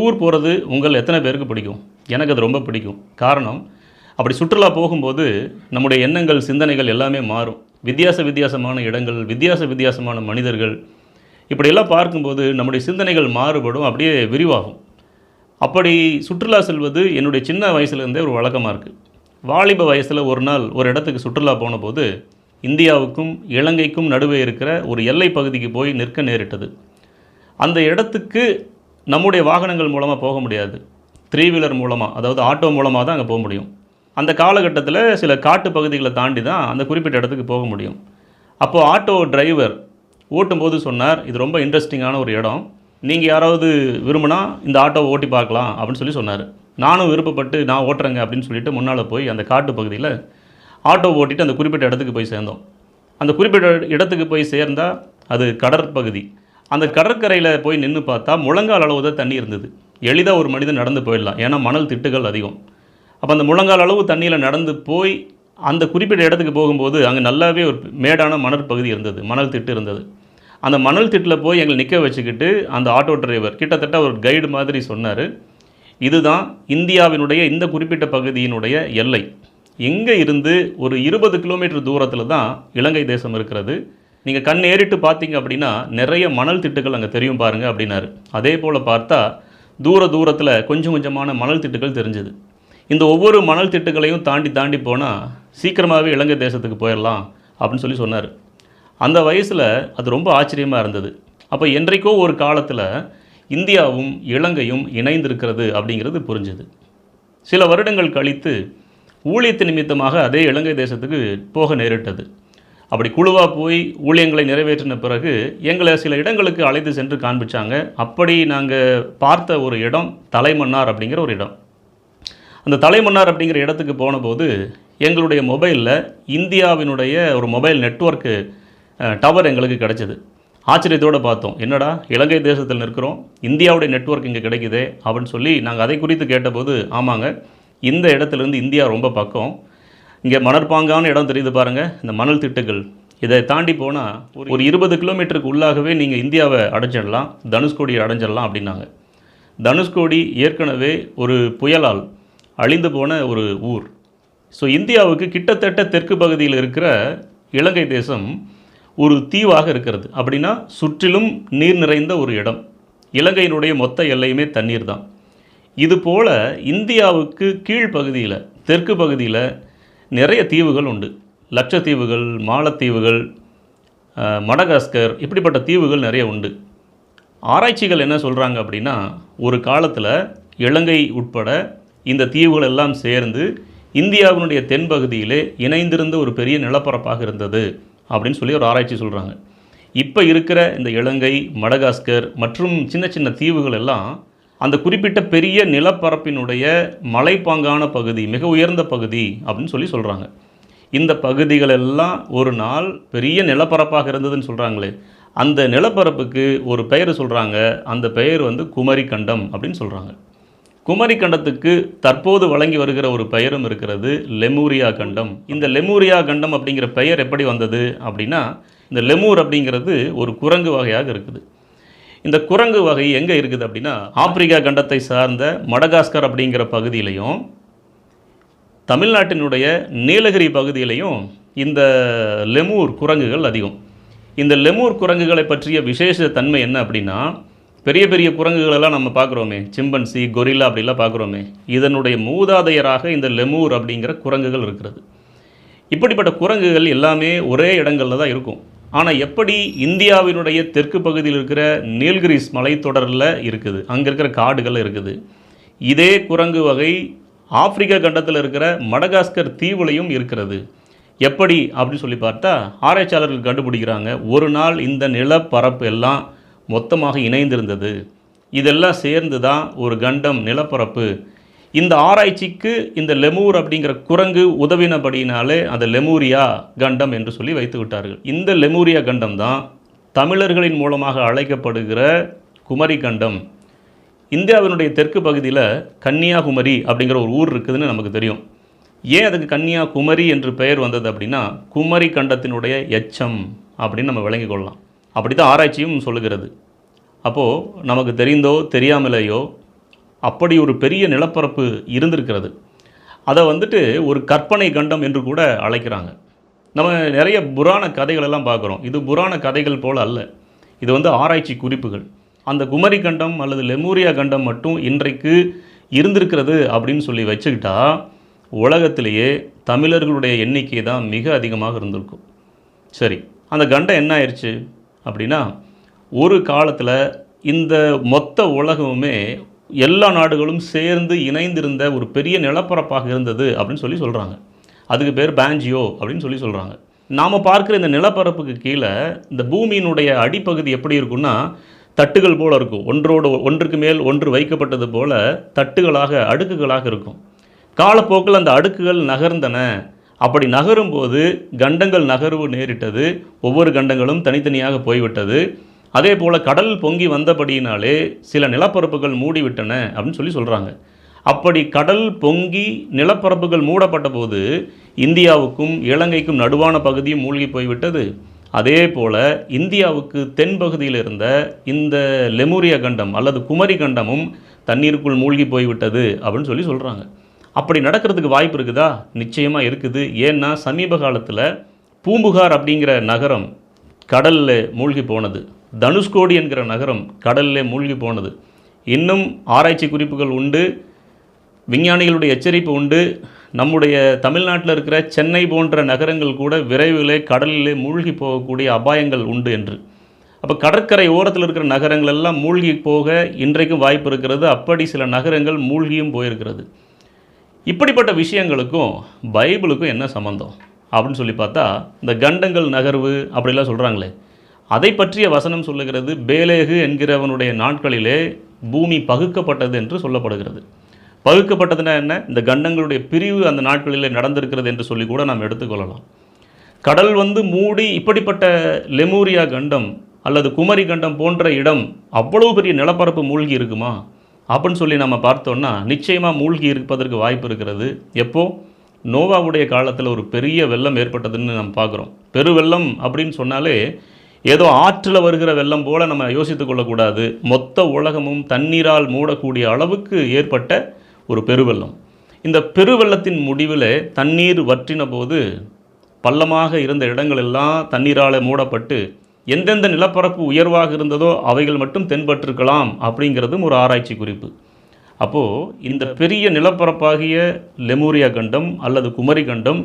Tour போகிறது உங்கள் எத்தனை பேருக்கு பிடிக்கும்? எனக்கு அது ரொம்ப பிடிக்கும். காரணம் அப்படி சுற்றுலா போகும்போது நம்முடைய எண்ணங்கள் சிந்தனைகள் எல்லாமே மாறும். வித்தியாச வித்தியாசமான இடங்கள் வித்தியாச வித்தியாசமான மனிதர்கள். இப்படியெல்லாம் பார்க்கும்போது நம்முடைய சிந்தனைகள் மாறுபடும் அப்படியே விரிவாகும். அப்படி சுற்றுலா செல்வது என்னுடைய சின்ன வயசுலேருந்தே ஒரு வழக்கமாக இருக்குது வாலிப வயசில் ஒரு நாள் ஒரு இடத்துக்கு சுற்றுலா போனபோது இந்தியாவுக்கும் இலங்கைக்கும் நடுவே இருக்கிற ஒரு எல்லை பகுதிக்கு போய் நிற்க நேரிட்டது. அந்த இடத்துக்கு நம்முடைய வாகனங்கள் மூலமாக போக முடியாது. த்ரீ வீலர் மூலமாக அதாவது ஆட்டோ மூலமாக தான் அங்கே போக முடியும். அந்த காலகட்டத்தில் சில காட்டு பகுதிகளை தாண்டி தான் அந்த குறிப்பிட்ட இடத்துக்கு போக முடியும். அப்போது ஆட்டோ டிரைவர் ஓட்டும்போது சொன்னார் இது ரொம்ப இன்ட்ரெஸ்டிங்கான ஒரு இடம். நீங்கள் யாராவது விரும்பினா இந்த ஆட்டோவை ஓட்டி பார்க்கலாம் அப்படின்னு சொல்லி சொன்னார். நானும் விருப்பப்பட்டு நான் ஓட்டுறேங்க அப்படின்னு சொல்லிட்டு முன்னால் போய் அந்த காட்டு பகுதியில் ஆட்டோ ஓட்டிட்டு அந்த குறிப்பிட்ட இடத்துக்கு போய் சேர்ந்தோம். அந்த குறிப்பிட்ட இடத்துக்கு போய் சேர்ந்தால் அது கடற்பகுதி. அந்த கடற்கரையில் போய் நின்று பார்த்தா முழங்கால் அளவு தான் தண்ணி இருந்தது. எளிதாக ஒரு மனிதன் நடந்து போயிடலாம். ஏன்னா மணல் திட்டுகள் அதிகம். அப்போ அந்த முழங்கால் அளவு தண்ணியில் நடந்து போய் அந்த குறிப்பிட்ட இடத்துக்கு போகும்போது அங்கே நல்லாவே ஒரு மேடான மணல் பகுதி இருந்தது. மணல் திட்டு இருந்தது. அந்த மணல் திட்டில் போய் எங்களை நிற்க வச்சுக்கிட்டு அந்த ஆட்டோ டிரைவர் கிட்டத்தட்ட ஒரு கைடு மாதிரி சொன்னார் இதுதான் இந்தியாவினுடைய இந்த குறிப்பிட்ட பகுதியினுடைய எல்லை. எங்கே இருந்து ஒரு இருபது கிலோமீட்டர் தூரத்தில் தான் இலங்கை தேசம் இருக்கிறது. நீங்கள் கண் ஏறிட்டு பார்த்தீங்க அப்படின்னா நிறைய மணல் திட்டுகள் அங்கே தெரியும் பாருங்கள் அப்படின்னாரு. அதே போல் பார்த்தா தூர தூரத்தில் கொஞ்சம் கொஞ்சமான மணல் திட்டுகள் தெரிஞ்சுது. இந்த ஒவ்வொரு மணல் திட்டுகளையும் தாண்டி தாண்டி போனால் சீக்கிரமாகவே இலங்கை தேசத்துக்கு போயிடலாம் அப்படின்னு சொல்லி சொன்னார். அந்த வயசில் அது ரொம்ப ஆச்சரியமாக இருந்தது. அப்போ என்றைக்கோ ஒரு காலத்தில் இந்தியாவும் இலங்கையும் இணைந்திருக்கிறது அப்படிங்கிறது புரிஞ்சுது. சில வருடங்கள் கழித்து ஊழியத்து நிமித்தமாக அதே இலங்கை தேசத்துக்கு போக நேரிட்டது. அப்படி குழுவாக போய் ஊழியங்களை நிறைவேற்றின பிறகு எங்களை சில இடங்களுக்கு அழைத்து சென்று காண்பிச்சாங்க. அப்படி நாங்கள் பார்த்த ஒரு இடம் தலைமன்னார் அப்படிங்கிற ஒரு இடம். அந்த தலைமன்னார் அப்படிங்கிற இடத்துக்கு போனபோது எங்களுடைய மொபைலில் இந்தியாவினுடைய ஒரு மொபைல் நெட்வொர்க்கு டவர் எங்களுக்கு கிடச்சிது. ஆச்சரியத்தோடு பார்த்தோம். என்னடா இலங்கை தேசத்தில் நிற்கிறோம். இந்தியாவுடைய நெட்வொர்க் இங்கே கிடைக்குதே அப்படின்னு சொல்லி நாங்கள் அதை குறித்து கேட்டபோது ஆமாங்க இந்த இடத்துலேருந்து இந்தியா ரொம்ப பக்கம். இங்கே மணற்பாங்கான இடம் தெரியுது பாருங்கள் இந்த மணல் திட்டுகள். இதை தாண்டி போனால் ஒரு இருபது கிலோமீட்டருக்கு உள்ளாகவே நீங்கள் இந்தியாவை அடைஞ்சிடலாம் தனுஷ்கோடியை அடைஞ்சிடலாம் அப்படின்னாங்க. தனுஷ்கோடி ஏற்கனவே ஒரு புயலால் அழிந்து போன ஒரு ஊர். ஸோ இந்தியாவுக்கு கிட்டத்தட்ட தெற்கு பகுதியில் இருக்கிற இலங்கை தேசம் ஒரு தீவாக இருக்கிறது. அப்படின்னா சுற்றிலும் நீர் நிறைந்த ஒரு இடம். இலங்கையினுடைய மொத்த எல்லையுமே தண்ணீர் தான். இது போல இந்தியாவுக்கு கீழ்ப்பகுதியில் தெற்கு பகுதியில் நிறைய தீவுகள் உண்டு. லட்சத்தீவுகள் மாலத்தீவுகள் மடகாஸ்கர் இப்படிப்பட்ட தீவுகள் நிறைய உண்டு. ஆராய்ச்சிகள் என்ன சொல்கிறாங்க அப்படின்னா ஒரு காலத்தில் இலங்கை உட்பட இந்த தீவுகள் எல்லாம் சேர்ந்து இந்தியாவினுடைய தென்பகுதியிலே இணைந்திருந்த ஒரு பெரிய நிலப்பரப்பாக இருந்தது அப்படின்னு சொல்லி ஒரு ஆராய்ச்சி சொல்கிறாங்க இப்போ இருக்கிற இந்த இலங்கை மடகாஸ்கர் மற்றும் சின்ன சின்ன தீவுகள் எல்லாம் அந்த குறிப்பிட்ட பெரிய நிலப்பரப்பினுடைய மலைப்பாங்கான பகுதி மிக உயர்ந்த பகுதி அப்படின்னு சொல்லி சொல்கிறாங்க இந்த பகுதிகளெல்லாம் ஒரு நாள் பெரிய நிலப்பரப்பாக இருந்ததுன்னு சொல்கிறாங்களே அந்த நிலப்பரப்புக்கு ஒரு பெயர் சொல்கிறாங்க அந்த பெயர் வந்து குமரி கண்டம் அப்படின்னு சொல்கிறாங்க குமரி கண்டத்துக்கு தற்போது வழங்கி வருகிற ஒரு பெயரும் இருக்கிறது லெமூரியா கண்டம். இந்த லெமூரியா கண்டம் அப்படிங்கிற பெயர் எப்படி வந்தது அப்படின்னா இந்த லெமூர் அப்படிங்கிறது ஒரு குரங்கு வகையாக இருக்குது. இந்த குரங்கு வகை எங்கே இருக்குது அப்படின்னா ஆப்பிரிக்கா கண்டத்தை சார்ந்த மடகாஸ்கர் அப்படிங்கிற பகுதியிலையும் தமிழ்நாட்டினுடைய நீலகிரி பகுதியிலையும் இந்த லெமூர் குரங்குகள் அதிகம். இந்த லெமூர் குரங்குகளை பற்றிய விசேஷ தன்மை என்ன அப்படின்னா பெரிய பெரிய குரங்குகளெல்லாம் நம்ம பார்க்குறோமே சிம்பன்சி கொரில்லா அப்படிலாம் பார்க்குறோமே இதனுடைய மூதாதையராக இந்த லெமூர் அப்படிங்கிற குரங்குகள் இருக்கிறது. இப்படிப்பட்ட குரங்குகள் எல்லாமே ஒரே இடங்களில் தான் இருக்கும். ஆனால் எப்படி இந்தியாவினுடைய தெற்கு பகுதியில் இருக்கிற நீல்கிரிஸ் மலைத்தொடரில் இருக்குது? அங்கே இருக்கிற காடுகள் இருக்குது. இதே குரங்கு வகை ஆப்பிரிக்க கண்டத்தில் இருக்கிற மடகாஸ்கர் தீவுலையும் இருக்கிறது. எப்படி அப்படின்னு சொல்லி பார்த்தா ஆராய்ச்சியாளர்கள் கண்டுபிடிக்கிறாங்க ஒரு நாள் இந்த நிலப்பரப்பு எல்லாம் மொத்தமாக இணைந்திருந்தது. இதெல்லாம் சேர்ந்து தான் ஒரு கண்டம் நிலப்பரப்பு இந்த ஆராய்ச்சிக்கு இந்த லெமூர் அப்படிங்கிற குரங்கு உதவினபடியினாலே அந்த லெமூரியா கண்டம் என்று சொல்லி வைத்து விட்டார்கள் இந்த லெமூரியா கண்டம் தான் தமிழர்களின் மூலமாக அழைக்கப்படுகிற குமரி கண்டம். இந்தியாவினுடைய தெற்கு பகுதியில் கன்னியாகுமரி அப்படிங்கிற ஒரு ஊர் இருக்குதுன்னு நமக்கு தெரியும். ஏன் அதுக்கு கன்னியாகுமரி என்று பெயர் வந்தது அப்படின்னா குமரி கண்டத்தினுடைய எச்சம் அப்படின்னு நம்ம விளங்கிக் கொள்ளலாம். அப்படி தான் ஆராய்ச்சியும் சொல்லுகிறது. அப்போது நமக்கு தெரிந்தோ தெரியாமலேயோ அப்படி ஒரு பெரிய நிலப்பரப்பு இருந்திருக்கிறது. அதை வந்துட்டு ஒரு கற்பனை கண்டம் என்று கூட அழைக்கிறாங்க. நம்ம நிறைய புராண கதைகள் எல்லாம் பார்க்குறோம். இது புராண கதைகள் போல் அல்ல. இது வந்து ஆராய்ச்சி குறிப்புகள். அந்த குமரி கண்டம் அல்லது லெமூரியா கண்டம் மட்டும் இன்றைக்கு இருந்திருக்கிறது அப்படின்னு சொல்லி வச்சுக்கிட்டா உலகத்திலேயே தமிழர்களுடைய எண்ணிக்கை தான் மிக அதிகமாக இருந்திருக்கும். சரி அந்த கண்டம் என்ன ஆயிடுச்சு அப்படின்னா ஒரு காலத்தில் இந்த மொத்த உலகமுமே எல்லா நாடுகளும் சேர்ந்து இணைந்திருந்த ஒரு பெரிய நிலப்பரப்பாக இருந்தது அப்படின்னு சொல்லி சொல்கிறாங்க அதுக்கு பேர் பேஞ்சியோ அப்படின்னு சொல்லி சொல்கிறாங்க நாம் பார்க்குற இந்த நிலப்பரப்புக்கு கீழே இந்த பூமியினுடைய அடிப்பகுதி எப்படி இருக்கும்னா தட்டுகள் போல் இருக்கும். ஒன்றோடு ஒன்றுக்கு மேல் ஒன்று வைக்கப்பட்டது போல் தட்டுகளாக அடுக்குகளாக இருக்கும். காலப்போக்கில் அந்த அடுக்குகள் நகர்ந்தன. அப்படி நகரும்போது கண்டங்கள் நகர்வு நேரிட்டது. ஒவ்வொரு கண்டங்களும் தனித்தனியாக போய்விட்டது. அதே போல் கடல் பொங்கி வந்தபடியினாலே சில நிலப்பரப்புகள் மூடிவிட்டன அப்படின்னு சொல்லி சொல்கிறாங்க அப்படி கடல் பொங்கி நிலப்பரப்புகள் மூடப்பட்ட போது இந்தியாவுக்கும் இலங்கைக்கும் நடுவான பகுதியும் மூழ்கி போய்விட்டது. அதே போல் இந்தியாவுக்கு தென்பகுதியில் இருந்த இந்த லெமூரியா கண்டம் அல்லது குமரி கண்டமும் தண்ணீருக்குள் மூழ்கி போய்விட்டது அப்படின்னு சொல்லி சொல்கிறாங்க அப்படி நடக்கிறதுக்கு வாய்ப்பு இருக்குதா? நிச்சயமாக இருக்குது. ஏன்னா சமீப காலத்தில் பூம்புகார் அப்படிங்கிற நகரம் கடலில் மூழ்கி போனது. தனுஷ்கோடி என்கிற நகரம் கடலிலே மூழ்கி போனது. இன்னும் ஆராய்ச்சி குறிப்புகள் உண்டு விஞ்ஞானிகளுடைய எச்சரிப்பு உண்டு. நம்முடைய தமிழ்நாட்டில் இருக்கிற சென்னை போன்ற நகரங்கள் கூட விரைவிலே கடலிலே மூழ்கி போகக்கூடிய அபாயங்கள் உண்டு என்று. அப்போ கடற்கரை ஓரத்தில் இருக்கிற நகரங்கள் எல்லாம் மூழ்கி போக இன்றைக்கும் வாய்ப்பு இருக்கிறது. அப்படி சில நகரங்கள் மூழ்கியும் போயிருக்கிறது. இப்படிப்பட்ட விஷயங்களுக்கும் பைபிளுக்கும் என்ன சம்மந்தம் அப்படின்னு சொல்லி பார்த்தா இந்த கண்டங்கள் நகர்வு அப்படிலாம் சொல்கிறாங்களே அதை பற்றிய வசனம் சொல்லுகிறது பேலேகு என்கிறவனுடைய நாட்களிலே பூமி பகுக்கப்பட்டது என்று சொல்லப்படுகிறது. பகுக்கப்பட்டதுன்னா என்ன? இந்த கண்டங்களுடைய பிரிவு அந்த நாட்களிலே நடந்திருக்கிறது என்று சொல்லி கூட நாம் எடுத்துக்கொள்ளலாம். கடல் வந்து மூடி இப்படிப்பட்ட லெமூரியா கண்டம் அல்லது குமரி கண்டம் போன்ற இடம் அவ்வளவு பெரிய நிலப்பரப்பு மூழ்கி இருக்குமா? அப்படின்னு சொல்லி நம்ம பார்த்தோம்னா நிச்சயமாக மூழ்கி இருப்பதற்கு வாய்ப்பு இருக்கிறது. எப்போ? நோவாவுடைய காலத்தில் ஒரு பெரிய வெள்ளம் ஏற்பட்டதுன்னு நம்ம பார்க்குறோம். பெருவெள்ளம் அப்படின்னு சொன்னாலே ஏதோ ஆற்றில் வருகிற வெள்ளம் போல நம்ம யோசித்து கொள்ளக்கூடாது. மொத்த உலகமும் தண்ணீரால் மூடக்கூடிய அளவுக்கு ஏற்பட்ட ஒரு பெருவெள்ளம். இந்த பெருவெள்ளத்தின் முடிவில் தண்ணீர் வற்றின போது பள்ளமாக இருந்த இடங்கள் எல்லாம் தண்ணீரால் மூடப்பட்டு எந்தெந்த நிலப்பரப்பு உயர்வாக இருந்ததோ அவைகள் மட்டும் தென்பட்டிருக்கலாம் அப்படிங்கிறதும் ஒரு ஆராய்ச்சி குறிப்பு. அப்போது இந்த பெரிய நிலப்பரப்பாகிய லெமூரியா கண்டம் அல்லது குமரி கண்டம்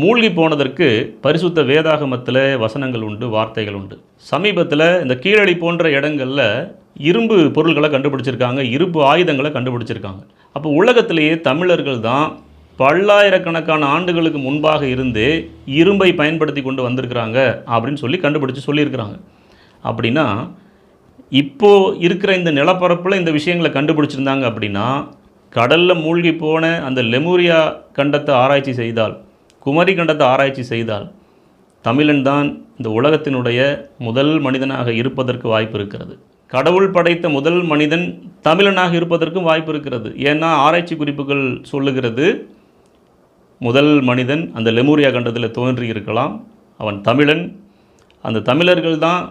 மூழ்கி போனதற்கு பரிசுத்த வேதாகமத்தில் வசனங்கள் உண்டு வார்த்தைகள் உண்டு. சமீபத்தில் இந்த கீழடி போன்ற இடங்களில் இரும்பு பொருள்களை கண்டுபிடிச்சிருக்காங்க இரும்பு ஆயுதங்களை கண்டுபிடிச்சிருக்காங்க. அப்போ உலகத்திலேயே தமிழர்கள் தான் பல்லாயிரக்கணக்கான ஆண்டுகளுக்கு முன்பாக இருந்தே இரும்பை பயன்படுத்தி கொண்டு வந்திருக்கிறாங்க அப்படின்னு சொல்லி கண்டுபிடிச்சு சொல்லியிருக்கிறாங்க. அப்படின்னா இப்போது இருக்கிற இந்த நிலப்பரப்பில் இந்த விஷயங்களை கண்டுபிடிச்சிருந்தாங்க அப்படின்னா கடலில் மூழ்கி போன அந்த லெமூரியா கண்டத்தை ஆராய்ச்சி செய்தால் குமரி கண்டத்தை ஆராய்ச்சி செய்தால் தமிழன் தான் இந்த உலகத்தினுடைய முதல் மனிதனாக இருப்பதற்கு வாய்ப்பு இருக்கிறது. கடவுள் படைத்த முதல் மனிதன் தமிழனாக இருப்பதற்கும் வாய்ப்பு இருக்கிறது. ஏன்னா ஆராய்ச்சி குறிப்புகள் சொல்லுகிறது முதல் மனிதன் அந்த லெமூரியா கண்டத்தில் தோன்றி இருக்கலாம். அவன் தமிழன். அந்த தமிழர்கள் தான்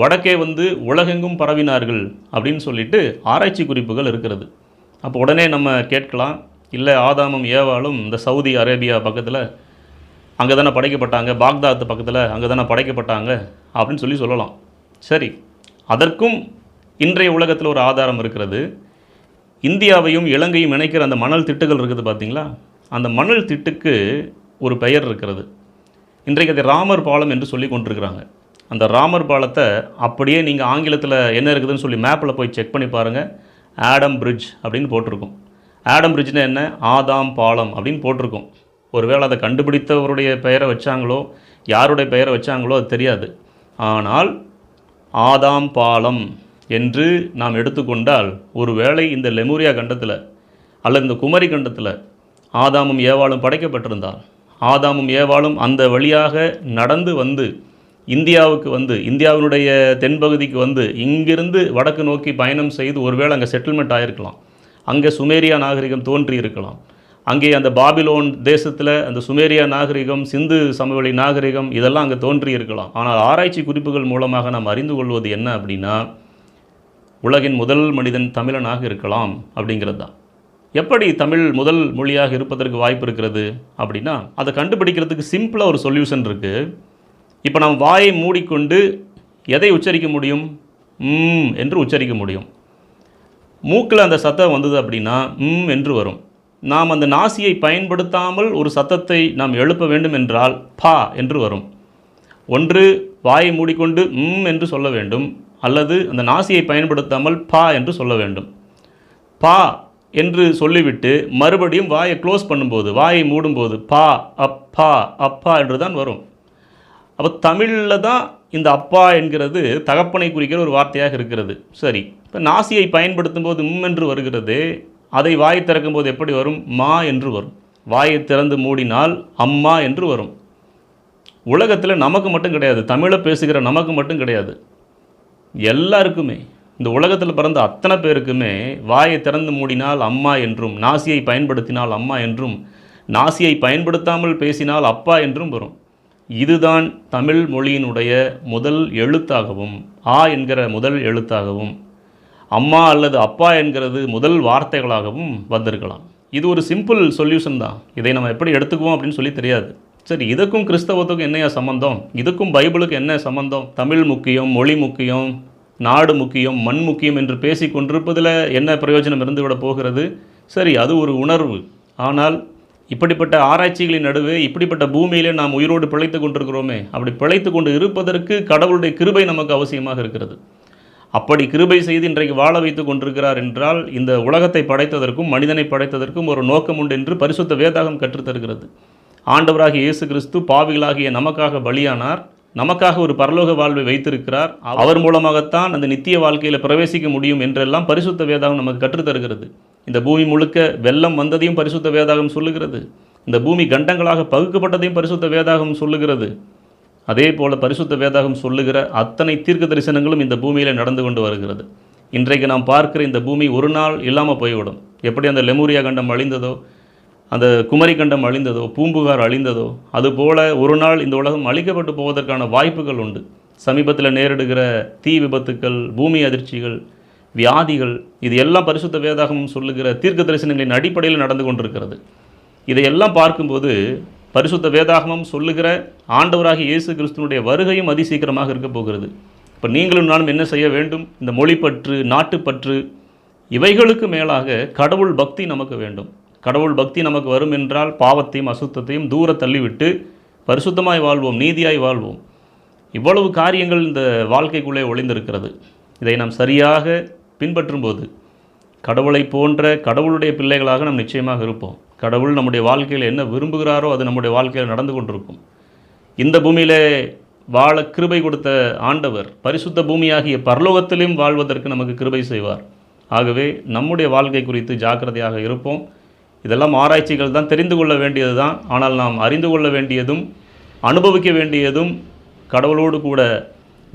வடக்கே வந்து உலகெங்கும் பரவினார்கள் அப்படின்னு சொல்லிட்டு ஆராய்ச்சி குறிப்புகள் இருக்கிறது. அப்போ உடனே நம்ம கேட்கலாம் இல்லை ஆதாமும் ஏவாளும் இந்த சவுதி அரேபியா பக்கத்தில் அங்கே தானே படைக்கப்பட்டாங்க பாக்தாத் பக்கத்தில் அங்கே தானே படைக்கப்பட்டாங்க அப்படின்னு சொல்லி சொல்லலாம். சரி அதற்கும் இன்றைய உலகத்தில் ஒரு ஆதாரம் இருக்கிறது. இந்தியாவையும் இலங்கையும் இணைக்கிற அந்த மணல் திட்டுகள் இருக்குது பார்த்தீங்களா அந்த மணல் திட்டுக்கு ஒரு பெயர் இருக்கிறது. இன்றைக்கு அதை ராமர் பாலம் என்று சொல்லி கொண்டிருக்கிறாங்க. அந்த ராமர் பாலத்தை அப்படியே நீங்கள் ஆங்கிலத்தில் என்ன இருக்குதுன்னு சொல்லி மேப்பில் போய் செக் பண்ணி பாருங்கள் ஆடம் பிரிட்ஜ் அப்படின்னு போட்டிருக்கும். ஆடம் பிரிட்ஜ்னா என்ன? ஆதாம் பாலம் அப்படின்னு போட்டிருக்கும். ஒருவேளை அதை கண்டுபிடித்தவருடைய பெயரை வச்சாங்களோ யாருடைய பெயரை வச்சாங்களோ அது தெரியாது. ஆனால் ஆதாம் பாலம் என்று நாம் எடுத்துக்கொண்டால் ஒருவேளை இந்த லெமூரியா கண்டத்தில் அல்லது இந்த குமரி கண்டத்தில் ஆதாமும் ஏவாளும் படைக்கப்பட்டிருந்தால் ஆதாமும் ஏவாளும் அந்த வழியாக நடந்து வந்து இந்தியாவுக்கு வந்து இந்தியாவினுடைய தென்பகுதிக்கு வந்து இங்கிருந்து வடக்கு நோக்கி பயணம் செய்து ஒருவேளை அங்கே செட்டில்மெண்ட் ஆகிருக்கலாம் அங்கே சுமேரியா நாகரிகம் தோன்றி இருக்கலாம் அங்கே அந்த பாபிலோன் தேசத்தில் அந்த சுமேரியா நாகரிகம் சிந்து சமவெளி நாகரிகம் இதெல்லாம் அங்கே தோன்றி இருக்கலாம். ஆனால் ஆராய்ச்சி குறிப்புகள் மூலமாக நாம் அறிந்து கொள்வது என்ன அப்படின்னா உலகின் முதல் மனிதன் தமிழனாக இருக்கலாம் அப்படிங்கிறது தான் எப்படி தமிழ் முதல் மொழியாக இருப்பதற்கு வாய்ப்பு இருக்கிறது அப்படின்னா அதை கண்டுபிடிக்கிறதுக்கு சிம்பிளாக ஒரு சொல்யூஷன் இருக்குது இப்போ நாம் வாயை மூடிக்கொண்டு எதை உச்சரிக்க முடியும்? ம் என்று உச்சரிக்க முடியும். மூக்கில் அந்த சத்தம் வந்தது அப்படின்னா ம் என்று வரும். நாம் அந்த நாசியை பயன்படுத்தாமல் ஒரு சத்தத்தை நாம் எழுப்ப வேண்டும் என்றால் பா என்று வரும். ஒன்று வாயை மூடிக்கொண்டு ம் என்று சொல்ல வேண்டும் அல்லது அந்த நாசியை பயன்படுத்தாமல் பா என்று சொல்ல வேண்டும். பா என்று சொல்லிவிட்டு மறுபடியும் வாயை க்ளோஸ் பண்ணும்போது வாயை மூடும்போது பா அப்பா அப்பா என்று தான் வரும். அப்போ தமிழில் தான் இந்த அப்பா என்கிறது தகப்பனை குறிக்கிற ஒரு வார்த்தையாக இருக்கிறது. சரி இப்போ நாசியை பயன்படுத்தும் போது ம் என்று வருகிறது. அதை வாயை திறக்கும்போது எப்படி வரும்? மா என்று வரும். வாயை திறந்து மூடினால் அம்மா என்று வரும். உலகத்தில் நமக்கு மட்டும் கிடையாது. தமிழை பேசுகிற நமக்கு மட்டும் கிடையாது. எல்லாருக்குமே இந்த உலகத்தில் பிறந்த அத்தனை பேருக்குமே வாயை திறந்து மூடினால் அம்மா என்றும் நாசியை பயன்படுத்தினால் அம்மா என்றும் நாசியை பயன்படுத்தாமல் பேசினால் அப்பா என்றும் வரும். இதுதான் தமிழ் மொழியினுடைய முதல் எழுத்தாகவும் ஆ என்கிற முதல் எழுத்தாகவும் அம்மா அல்லது அப்பா என்கிறது முதல் வார்த்தைகளாகவும் வந்திருக்கலாம். இது ஒரு சிம்பிள் சொல்யூஷன் தான். இதை நம்ம எப்படி எடுத்துக்குவோம் அப்படின்னு சொல்லி தெரியாது. சரி இதுக்கும் கிறிஸ்தவத்துக்கும் என்னையா சம்பந்தம்? இதுக்கும் பைபிளுக்கு என்ன சம்பந்தம்? தமிழ் முக்கியம் மொழி முக்கியம் நாடு முக்கியம் மண் முக்கியம் என்று பேசி கொண்டிருப்பதில் என்ன பிரயோஜனம் இருந்துவிட போகிறது? சரி அது ஒரு உணர்வு. ஆனால் இப்படிப்பட்ட ஆராய்ச்சிகளின் நடுவே இப்படிப்பட்ட பூமியிலே நாம் உயிரோடு பிழைத்து கொண்டிருக்கிறோமே. அப்படி பிழைத்து கொண்டு இருப்பதற்கு கடவுளுடைய கிருபை நமக்கு அவசியமாக இருக்கிறது. அப்படி கிருபை செய்து இன்றைக்கு வாழ வைத்து கொண்டிருக்கிறார் என்றால் இந்த உலகத்தை படைத்ததற்கும் மனிதனை படைத்ததற்கும் ஒரு நோக்கம் உண்டு என்று பரிசுத்த வேதாகம் கற்றுத்தருகிறது ஆண்டவராகிய இயேசு கிறிஸ்து பாவிகளாகிய நமக்காக பலியானார். நமக்காக ஒரு பரலோக வாழ்வை வைத்திருக்கிறார். அவர் மூலமாகத்தான் அந்த நித்திய வாழ்க்கையில் பிரவேசிக்க முடியும் என்றெல்லாம் பரிசுத்த வேதாகம் நமக்கு கற்றுத்தருகிறது இந்த பூமி முழுக்க வெள்ளம் வந்ததையும் பரிசுத்த வேதாகம் சொல்லுகிறது. இந்த பூமி கண்டங்களாக பகுக்கப்பட்டதையும் பரிசுத்த வேதாகம் சொல்லுகிறது. அதே போல் பரிசுத்த வேதாகம் சொல்லுகிற அத்தனை தீர்க்க தரிசனங்களும் இந்த பூமியில் நடந்து கொண்டு வருகிறது. இன்றைக்கு நாம் பார்க்கிற இந்த பூமி ஒரு நாள் இல்லாமல் போய்விடும். எப்படி அந்த லெமூரியா கண்டம் அழிந்ததோ அந்த குமரி கண்டம் அழிந்ததோ பூம்புகார் அழிந்ததோ அதுபோல் ஒரு நாள் இந்த உலகம் அழிக்கப்பட்டு போவதற்கான வாய்ப்புகள் உண்டு. சமீபத்தில் நேரிடுகிற தீ விபத்துக்கள் பூமி அதிர்ச்சிகள் வியாதிகள் இது எல்லாம் பரிசுத்த வேதாகம் சொல்லுகிற தீர்க்க தரிசனங்களின் அடிப்படையில் நடந்து கொண்டிருக்கிறது. இதையெல்லாம் பார்க்கும்போது பரிசுத்த வேதாகமம் சொல்லுகிற ஆண்டவராகிய இயேசு கிறிஸ்துனுடைய வருகையும் அதிசீக்கிரமாக இருக்க போகிறது. இப்போ நீங்களும் நானும் என்ன செய்ய வேண்டும்? இந்த மொழிப்பற்று நாட்டுப்பற்று இவைகளுக்கு மேலாக கடவுள் பக்தி நமக்கு வேண்டும். கடவுள் பக்தி நமக்கு வரும் என்றால் பாவத்தையும் அசுத்தத்தையும் தூர தள்ளிவிட்டு பரிசுத்தமாய் வாழ்வோம் நீதியாய் வாழ்வோம். இவ்வளவு காரியங்கள் இந்த வாழ்க்கைக்குள்ளே ஒளிந்திருக்கிறது. இதை நாம் சரியாக பின்பற்றும்போது கடவுளை போன்ற கடவுளுடைய பிள்ளைகளாக நாம் நிச்சயமாக இருப்போம். கடவுள் நம்முடைய வாழ்க்கையில் என்ன விரும்புகிறாரோ அது நம்முடைய வாழ்க்கையில் நடந்து கொண்டிருக்கும். இந்த பூமியிலே வாழ கிருபை கொடுத்த ஆண்டவர் பரிசுத்த பூமியாகிய பரலோகத்திலும் வாழ்வதற்கு நமக்கு கிருபை செய்வார். ஆகவே நம்முடைய வாழ்க்கை குறித்து ஜாக்கிரதையாக இருப்போம். இதெல்லாம் ஆராய்ச்சிகள் தான் தெரிந்து கொள்ள வேண்டியது தான் ஆனால் நாம் அறிந்து கொள்ள வேண்டியதும் அனுபவிக்க வேண்டியதும் கடவுளோடு கூட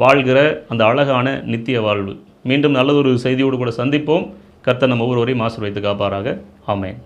வாழ்கிற அந்த அழகான நித்திய வாழ்வு. மீண்டும் நல்லதொரு செய்தியோடு கூட சந்திப்போம். கர்த்தர் நம்ம ஒவ்வொருவரையும் ஆசீர்வதித்து காப்பாராக. ஆமேன்.